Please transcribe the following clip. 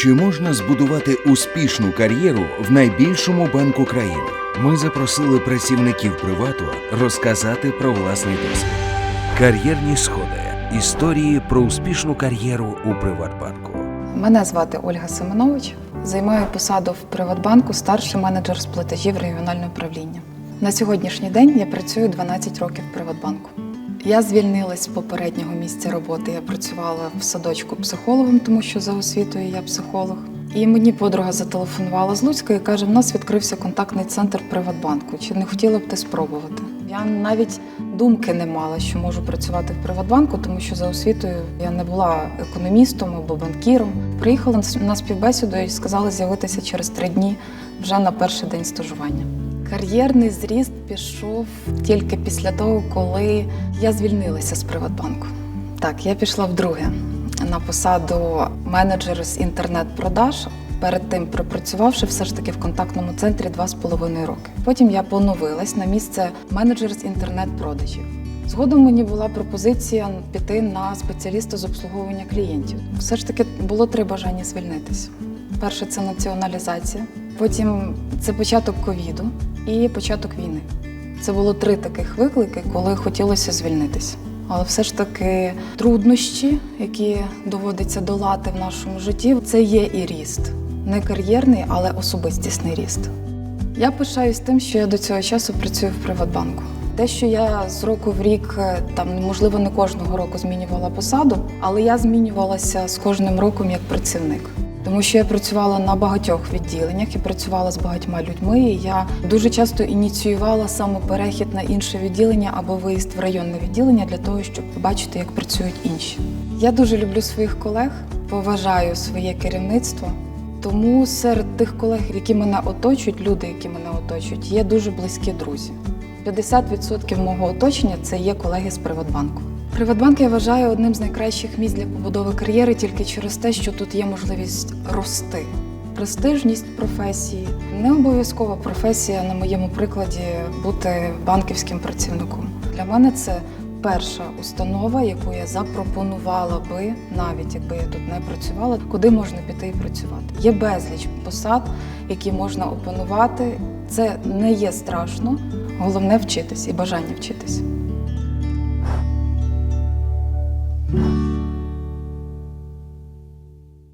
Чи можна збудувати успішну кар'єру в найбільшому банку країни? Ми запросили працівників привату розказати про власний досвід. Кар'єрні сходи. Історії про успішну кар'єру у Приватбанку. Мене звати Ольга Семенович. Займаю посаду в Приватбанку старший менеджер з платежів регіонального управління. На сьогоднішній день я працюю 12 років в Приватбанку. Я звільнилась з попереднього місця роботи. Я працювала в садочку психологом, тому що за освітою я психолог. І мені подруга зателефонувала з Луцька і каже: в нас відкрився контактний центр Приватбанку. Чи не хотіла б ти спробувати? Я навіть думки не мала, що можу працювати в Приватбанку, тому що за освітою я не була економістом або банкіром. Приїхала на співбесіду і сказали з'явитися через три дні вже на перший день стажування. Кар'єрний зріст пішов тільки після того, коли я звільнилася з Приватбанку. Так, я пішла вдруге на посаду менеджера з інтернет-продаж. Перед тим пропрацювавши все ж таки в контактному центрі два з половиною роки. Потім я поновилась на місце менеджер з інтернет-продажів. Згодом мені була пропозиція піти на спеціаліста з обслуговування клієнтів. Все ж таки було три бажання звільнитися. Перше це націоналізація, потім це початок ковіду і початок війни. Це було три таких виклики, коли хотілося звільнитися. Але все ж таки труднощі, які доводиться долати в нашому житті, це є і ріст. Не кар'єрний, але особистісний ріст. Я пишаюсь тим, що я до цього часу працюю в Приватбанку. Те, що я з року в рік, е, там можливо не кожного року змінювала посаду, але я змінювалася з кожним роком як працівник. Тому що я працювала на багатьох відділеннях і працювала з багатьма людьми. І я дуже часто ініціювала саме перехід на інше відділення або виїзд в районне відділення для того, щоб побачити, як працюють інші. Я дуже люблю своїх колег, поважаю своє керівництво. Тому серед тих колег, які мене оточують, люди, які мене оточують, є дуже близькі друзі. 50% мого оточення це є колеги з Приватбанку. Приватбанк я вважаю одним з найкращих місць для побудови кар'єри тільки через те, що тут є можливість рости. Престижність професії не обов'язкова професія, на моєму прикладі, бути банківським працівником. Для мене це перша установа, яку я запропонувала би, навіть якби я тут не працювала, куди можна піти і працювати. Є безліч посад, які можна опанувати. Це не є страшно, головне вчитись і бажання вчитись.